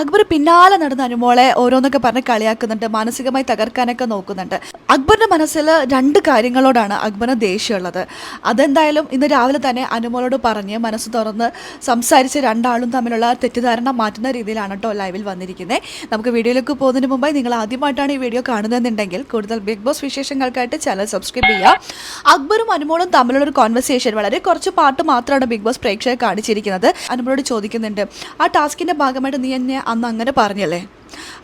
അക്ബർ പിന്നാലെ നടന്ന് അനുമോളെ ഓരോന്നൊക്കെ പറഞ്ഞ് കളിയാക്കുന്നുണ്ട് മാനസികമായി തകർക്കാനൊക്കെ നോക്കുന്നുണ്ട്. അക്ബറിന്റെ മനസ്സിൽ രണ്ട് കാര്യങ്ങളോടാണ് അക്ബറിന് ദേഷ്യമുള്ളത്. അതെന്തായാലും ഇന്ന് രാവിലെ തന്നെ അനുമോളോട് പറഞ്ഞ് മനസ്സ് തുറന്ന് സംസാരിച്ച് രണ്ടാളും തമ്മിലുള്ള തെറ്റിദ്ധാരണ മാറ്റുന്ന രീതിയിലാണ് കേട്ടോ ലൈവിൽ വന്നിരിക്കുന്നത് നമുക്ക് വീഡിയോയിലേക്ക് പോകുന്നതിന് മുമ്പായി നിങ്ങൾ ആദ്യമായിട്ടാണ് ഈ വീഡിയോ കാണുന്നതെന്നുണ്ടെങ്കിൽ കൂടുതൽ ബിഗ് ബോസ് വിശേഷങ്ങൾക്കായിട്ട് ചാനൽ സബ്സ്ക്രൈബ് ചെയ്യുക. അക്ബറും അനുമോളും തമ്മിലുള്ള ഒരു കോൺവെർസേഷൻ വളരെ കുറച്ച് പാട്ട് മാത്രമാണ് ബിഗ് ബോസ് പ്രേക്ഷകർ കാണിച്ചിരിക്കുന്നത്. അനുമോളോട് ചോദിക്കുന്നുണ്ട് ആ ടാസ്കിന്റെ ഭാഗമായിട്ട് നീ എന്നെ അന്ന് അങ്ങനെ പറഞ്ഞല്ലേ?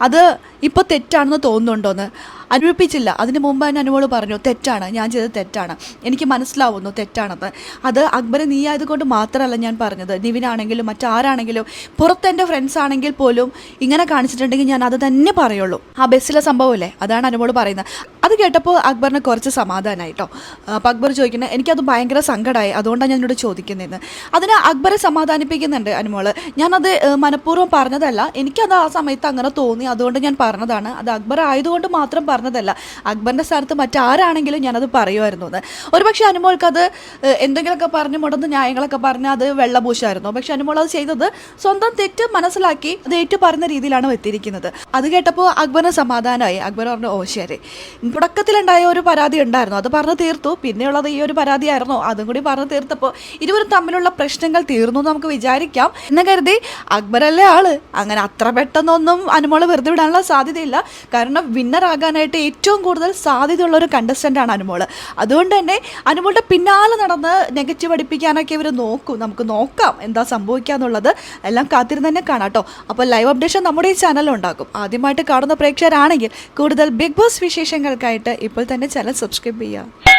അത് ഇപ്പോൾ തെറ്റാണെന്ന് തോന്നുന്നുണ്ടോന്ന്? അനുഭവിപ്പിച്ചില്ല. അതിന് മുമ്പ് തന്നെ അനുമോൾ പറഞ്ഞു തെറ്റാണ്. ഞാൻ ചെയ്തത് തെറ്റാണ്. എനിക്ക് മനസ്സിലാവുന്നു തെറ്റാണെന്ന്. അത് അക്ബറെ നീ ആയതുകൊണ്ട് മാത്രമല്ല ഞാൻ പറഞ്ഞത്. നിവിനാണെങ്കിലും മറ്റാരാണെങ്കിലും പുറത്ത് എന്റെ ഫ്രണ്ട്സ് ആണെങ്കിൽ പോലും ഇങ്ങനെ കാണിച്ചിട്ടുണ്ടെങ്കിൽ ഞാൻ അത് തന്നെ പറയുള്ളൂ. ആ ബസ്സിലെ സംഭവമല്ലേ അതാണ് അനുമോൾ പറയുന്നത്. അത് കേട്ടപ്പോൾ അക്ബറിന് കുറച്ച് സമാധാനമായി കേട്ടോ അപ്പോൾ അക്ബർ ചോദിക്കുന്നത് എനിക്കത് ഭയങ്കര സങ്കടമായി അതുകൊണ്ടാണ് ഞാൻ എന്നോട് ചോദിക്കുന്നതെന്ന്. അതിന് അക്ബറെ സമാധാനിപ്പിക്കുന്നുണ്ട് അനുമോൾ. ഞാനത് മനഃപൂർവം പറഞ്ഞതല്ല. എനിക്കത് ആ സമയത്ത് അങ്ങനെ തോന്നി. അതുകൊണ്ട് ഞാൻ പറഞ്ഞതാണ്. അത് അക്ബർ ആയതുകൊണ്ട് മാത്രം പറഞ്ഞതല്ല. അക്ബറിന്റെ സ്ഥാനത്ത് മറ്റാരാണെങ്കിലും ഞാനത് പറയുമായിരുന്നു എന്ന് ഒരുപക്ഷെ അനുമോൾക്ക് അത് എന്തെങ്കിലുമൊക്കെ പറഞ്ഞ് മുടന്ന് ന്യായങ്ങളൊക്കെ പറഞ്ഞ് അത് വെള്ളപൂശായിരുന്നു. പക്ഷെ അനുമോൾ അത് ചെയ്തത് സ്വന്തം തെറ്റ് മനസ്സിലാക്കി അത് ഏറ്റു പറഞ്ഞ രീതിയിലാണ് എത്തിയിരിക്കുന്നത്. അത് കേട്ടപ്പോൾ അക്ബറിന് സമാധാനമായി. അക്ബർ പറഞ്ഞു ഓ ശരി. തുടക്കത്തിലുണ്ടായ ഒരു പരാതി ഉണ്ടായിരുന്നു. അത് പറഞ്ഞു തീർത്തു. പിന്നെയുള്ളത് ഈ ഒരു പരാതിയായിരുന്നു. അതും കൂടി പറഞ്ഞു തീർത്തപ്പോൾ ഇരുവരും തമ്മിലുള്ള പ്രശ്നങ്ങൾ തീർന്നു എന്ന് നമുക്ക് വിചാരിക്കാം. എന്ന് കരുതി അക്ബറല്ലേ ആൾ? അങ്ങനെ അത്ര പെട്ടെന്നൊന്നും അനുമോൾ വെറുതെ വിടാനുള്ള സാധ്യതയില്ല. കാരണം വിന്നർ ആകാനായിട്ട് ഏറ്റവും കൂടുതൽ സാധ്യതയുള്ള ഒരു കണ്ടസ്റ്റന്റാണ് അനുമോൾ അതുകൊണ്ട് തന്നെ അനുമോളുടെ പിന്നാലെ നടന്ന് നെഗറ്റീവ് അടിപ്പിക്കാനൊക്കെ ഇവർ നോക്കും. നമുക്ക് നോക്കാം എന്താ സംഭവിക്കുക എന്നുള്ളത്. എല്ലാം കാത്തിരുന്ന് തന്നെ കാണാം കേട്ടോ. അപ്പോൾ ലൈവ് അപ്ഡേഷൻ നമ്മുടെ ഈ ചാനലിൽ ഉണ്ടാകും. ആദ്യമായിട്ട് കാണുന്ന പ്രേക്ഷകരാണെങ്കിൽ കൂടുതൽ ബിഗ് ബോസ് വിശേഷങ്ങൾക്കായിട്ട് ഇപ്പോൾ തന്നെ ചാനൽ സബ്സ്ക്രൈബ് ചെയ്യുക.